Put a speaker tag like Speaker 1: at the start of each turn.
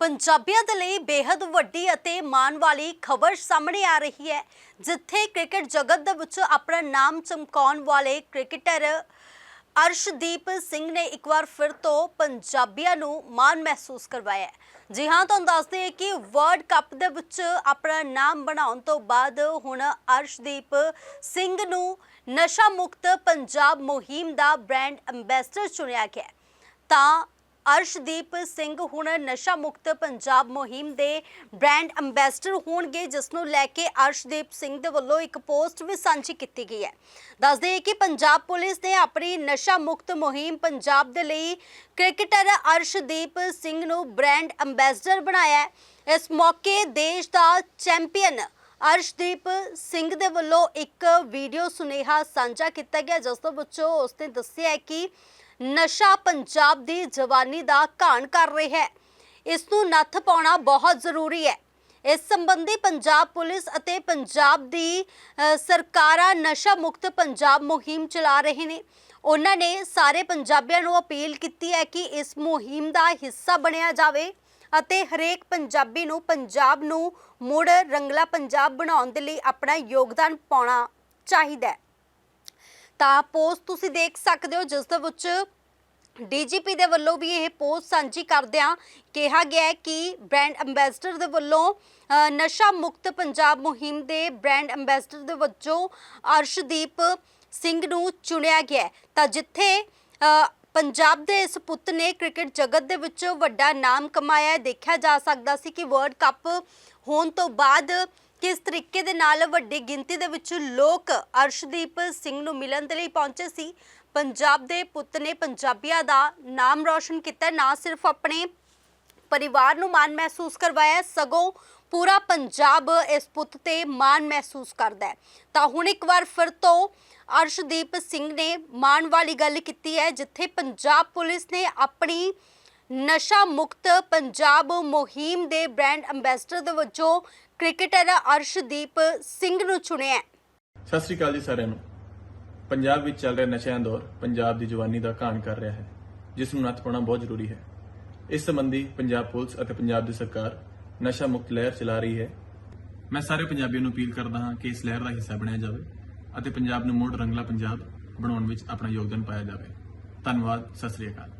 Speaker 1: ਪੰਜਾਬੀਆਂ ਦੇ ਲਈ ਬੇहद ਵੱਡੀ ਅਤੇ ਮਾਣ ਵਾਲੀ ਖਬਰ ਸਾਹਮਣੇ ਆ ਰਹੀ ਹੈ, ਜਿੱਥੇ ਕ੍ਰਿਕਟ ਜਗਤ ਦੇ ਵਿੱਚ ਆਪਣਾ ਨਾਮ ਚਮਕਾਉਣ ਵਾਲੇ ਕ੍ਰਿਕਟਰ ਅਰਸ਼ਦੀਪ ਸਿੰਘ ਨੇ ਇੱਕ ਵਾਰ ਫਿਰ ਤੋਂ ਪੰਜਾਬੀਆਂ ਨੂੰ ਮਾਣ ਮਹਿਸੂਸ ਕਰਵਾਇਆ ਜੀ ਹਾਂ, ਤੁਹਾਨੂੰ ਦੱਸਦੇ ਹਾਂ ਕਿ ਵਰਲਡ ਕੱਪ ਦੇ ਵਿੱਚ ਆਪਣਾ ਨਾਮ ਬਣਾਉਣ ਤੋਂ ਬਾਅਦ ਹੁਣ ਅਰਸ਼ਦੀਪ ਸਿੰਘ ਨੂੰ ਨਸ਼ਾ ਮੁਕਤ ਪੰਜਾਬ ਮੁਹਿੰਮ ਦਾ ਬ੍ਰਾਂਡ ਐਂਬੈਸਡਰ ਚੁਣਿਆ ਗਿਆ ਤਾਂ ਅਰਸ਼ਦੀਪ ਸਿੰਘ ਹੁਣ ਨਸ਼ਾ ਮੁਕਤ ਪੰਜਾਬ ਮੁਹਿੰਮ ਦੇ ਬ੍ਰਾਂਡ ਐਂਬੈਸਡਰ ਹੋਣਗੇ, ਜਿਸ ਨੂੰ ਲੈ ਕੇ ਅਰਸ਼ਦੀਪ ਸਿੰਘ ਦੇ ਵੱਲੋਂ ਇੱਕ ਪੋਸਟ ਵੀ ਸਾਂਝੀ ਕੀਤੀ ਗਈ ਹੈ। ਦੱਸਦੇ ਹਾਂ ਕਿ ਪੰਜਾਬ ਪੁਲਿਸ ਨੇ ਆਪਣੀ ਨਸ਼ਾ ਮੁਕਤ ਮੁਹਿੰਮ ਪੰਜਾਬ ਦੇ ਲਈ ਕ੍ਰਿਕਟਰ ਅਰਸ਼ਦੀਪ ਸਿੰਘ ਨੂੰ ਬ੍ਰਾਂਡ ਐਂਬੈਸਡਰ ਬਣਾਇਆ ਹੈ। ਇਸ ਮੌਕੇ ਦੇਸ਼ ਦਾ ਚੈਂਪੀਅਨ ਅਰਸ਼ਦੀਪ ਸਿੰਘ ਦੇ ਵੱਲੋਂ ਇੱਕ ਵੀਡੀਓ ਸੁਨੇਹਾ ਸਾਂਝਾ ਕੀਤਾ ਗਿਆ, ਜਿਸ ਦੇ ਵਿੱਚੋਂ ਉਸਨੇ ਦੱਸਿਆ ਕਿ ਨਸ਼ਾ ਪੰਜਾਬ ਦੀ ਜਵਾਨੀ ਦਾ ਘਾਣ ਕਰ ਰਿਹਾ ਹੈ। ਇਸ ਨੂੰ ਨੱਥ ਪਾਉਣਾ ਬਹੁਤ ਜ਼ਰੂਰੀ ਹੈ। ਇਸ ਸੰਬੰਧੀ ਪੰਜਾਬ ਪੁਲਿਸ ਅਤੇ ਪੰਜਾਬ ਦੀ ਸਰਕਾਰਾਂ ਨਸ਼ਾ ਮੁਕਤ ਪੰਜਾਬ ਮੁਹਿੰਮ ਚਲਾ ਰਹੇ ਨੇ। ਉਹਨਾਂ ਨੇ ਸਾਰੇ ਪੰਜਾਬੀਆਂ ਨੂੰ ਅਪੀਲ ਕੀਤੀ ਹੈ ਕਿ ਇਸ ਮੁਹਿੰਮ ਦਾ ਹਿੱਸਾ ਬਣਿਆ ਜਾਵੇ ਅਤੇ ਹਰੇਕ ਪੰਜਾਬੀ ਨੂੰ ਪੰਜਾਬ ਨੂੰ ਮੁੜ ਰੰਗਲਾ ਪੰਜਾਬ ਬਣਾਉਣ ਦੇ ਲਈ ਆਪਣਾ ਯੋਗਦਾਨ ਪਾਉਣਾ ਚਾਹੀਦਾ ਹੈ। ਤਾਂ ਪੋਸਟ ਤੁਸੀਂ ਦੇਖ ਸਕਦੇ ਹੋ, ਜਿਸ ਦੇ ਵਿੱਚ ਡੀਜੀਪੀ ਦੇ ਵੱਲੋਂ ਵੀ ਇਹ ਪੋਸਟ ਸਾਂਝੀ ਕਰਦਿਆਂ ਕਿਹਾ ਗਿਆ ਹੈ ਕਿ ਬ੍ਰਾਂਡ ਐਂਬੈਸਡਰ ਦੇ ਵੱਲੋਂ ਨਸ਼ਾ ਮੁਕਤ ਪੰਜਾਬ ਮੁਹਿੰਮ ਦੇ ਬ੍ਰਾਂਡ ਐਂਬੈਸਡਰ ਦੇ ਵਜੋਂ ਅਰਸ਼ਦੀਪ ਸਿੰਘ ਨੂੰ ਚੁਣਿਆ ਗਿਆ ਤਾਂ ਜਿੱਥੇ ਪੰਜਾਬ ਦੇ ਇਸ ਪੁੱਤ ਨੇ ਕ੍ਰਿਕਟ ਜਗਤ ਦੇ ਵਿੱਚ ਵੱਡਾ ਨਾਮ ਕਮਾਇਆ ਹੈ। ਦੇਖਿਆ ਜਾ ਸਕਦਾ ਸੀ ਕਿ ਵਰਲਡ ਕੱਪ ਹੋਣ ਤੋਂ ਬਾਅਦ ਕਿਸ ਤਰੀਕੇ ਦੇ ਨਾਲ ਵੱਡੀ ਗਿਣਤੀ ਦੇ ਵਿੱਚ ਲੋਕ ਅਰਸ਼ਦੀਪ ਸਿੰਘ ਨੂੰ ਮਿਲਣ ਦੇ ਲਈ ਪਹੁੰਚੇ ਸੀ। ਪੰਜਾਬ ਦੇ ਪੁੱਤ ਨੇ ਪੰਜਾਬੀਆਂ ਦਾ ਨਾਮ ਰੌਸ਼ਨ ਕੀਤਾ। ਨਾ ਸਿਰਫ ਆਪਣੇ ਪਰਿਵਾਰ ਨੂੰ ਮਾਣ ਮਹਿਸੂਸ ਕਰਵਾਇਆ ਸਗੋਂ ਪੂਰਾ ਪੰਜਾਬ ਇਸ ਪੁੱਤ ਤੇ ਮਾਣ ਮਹਿਸੂਸ ਕਰਦਾ ਹੈ। ਤਾਂ ਹੁਣ ਇੱਕ ਵਾਰ ਫਿਰ ਤੋਂ ਅਰਸ਼ਦੀਪ ਸਿੰਘ ਨੇ ਮਾਣ ਵਾਲੀ ਗੱਲ ਕੀਤੀ ਹੈ, ਜਿੱਥੇ ਪੰਜਾਬ ਪੁਲਿਸ ਨੇ ਆਪਣੀ ਨਸ਼ਾ ਮੁਕਤ ਪੰਜਾਬ ਮੁਹਿੰਮ ਦੇ ਬ੍ਰਾਂਡ ਐਂਬੈਸਡਰ ਦੇ ਵਜੋਂ ਕ੍ਰਿਕਟਰ ਅਰਸ਼ਦੀਪ ਸਿੰਘ ਨੂੰ ਚੁਣਿਆ ਹੈ।
Speaker 2: ਸਤਿ ਸ੍ਰੀ ਅਕਾਲ ਜੀ ਸਾਰਿਆਂ ਨੂੰ। ਪੰਜਾਬ ਵਿੱਚ ਚੱਲ ਰਿਹਾ ਨਸ਼ਿਆਂ ਦੌਰ ਪੰਜਾਬ ਦੀ ਜਵਾਨੀ ਦਾ ਘਾਣ ਕਰ ਰਿਹਾ ਹੈ, ਜਿਸ ਨੂੰ ਨੱਥ ਪਾਉਣਾ ਬਹੁਤ ਜ਼ਰੂਰੀ ਹੈ। ਇਸ ਸੰਬੰਧੀ ਪੰਜਾਬ ਪੁਲਿਸ ਅਤੇ ਪੰਜਾਬ ਦੀ ਸਰਕਾਰ ਨਸ਼ਾ ਮੁਕਤ ਲਹਿਰ ਚਲਾ ਰਹੀ ਹੈ। ਮੈਂ ਸਾਰੇ ਪੰਜਾਬੀਆਂ ਨੂੰ ਅਪੀਲ ਕਰਦਾ ਹਾਂ ਕਿ ਇਸ ਲਹਿਰ ਦਾ ਹਿੱਸਾ ਬਣਿਆ ਜਾਵੇ ਅਤੇ ਪੰਜਾਬ ਨੂੰ ਮੁੜ ਰੰਗਲਾ ਪੰਜਾਬ ਬਣਾਉਣ ਵਿੱਚ ਆਪਣਾ ਯੋਗਦਾਨ ਪਾਇਆ ਜਾਵੇ। ਧੰਨਵਾਦ, ਸਤਿ ਸ੍ਰੀ ਅਕਾਲ।